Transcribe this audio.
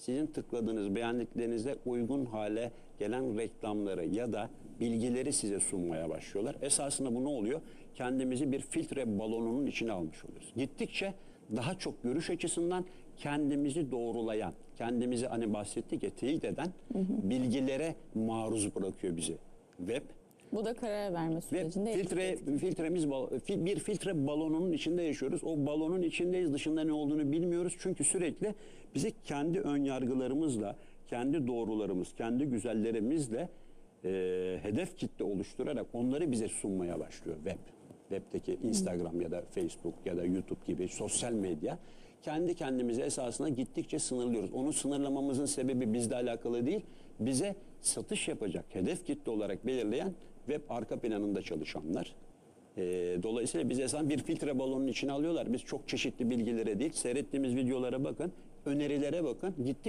sizin tıkladığınız beğendiklerinize uygun hale gelen reklamları ya da bilgileri size sunmaya başlıyorlar. Esasında bu ne oluyor? Kendimizi bir filtre balonunun içine almış oluyoruz. Gittikçe daha çok görüş açısından kendimizi doğrulayan, kendimizi hani bahsettik ya teyit eden bilgilere maruz bırakıyor bizi. Web Bu da karar verme ve sürecinde filtre filtremiz bir filtre balonunun içinde yaşıyoruz. O balonun içindeyiz. Dışında ne olduğunu bilmiyoruz. Çünkü sürekli bizi kendi ön yargılarımızla, kendi doğrularımız, kendi güzellerimizle e, hedef kitle oluşturarak onları bize sunmaya başlıyor web. Web'deki Instagram ya da Facebook ya da YouTube gibi sosyal medya kendi kendimize esasında gittikçe sınırlıyoruz. Onu sınırlamamızın sebebi bizle alakalı değil. Bize satış yapacak hedef kitle olarak belirleyen web arka planında çalışanlar. Ee, dolayısıyla biz esas bir filtre balonun içine alıyorlar. Biz çok çeşitli bilgilere değil, seyrettiğimiz videolara bakın, önerilere bakın. Gittik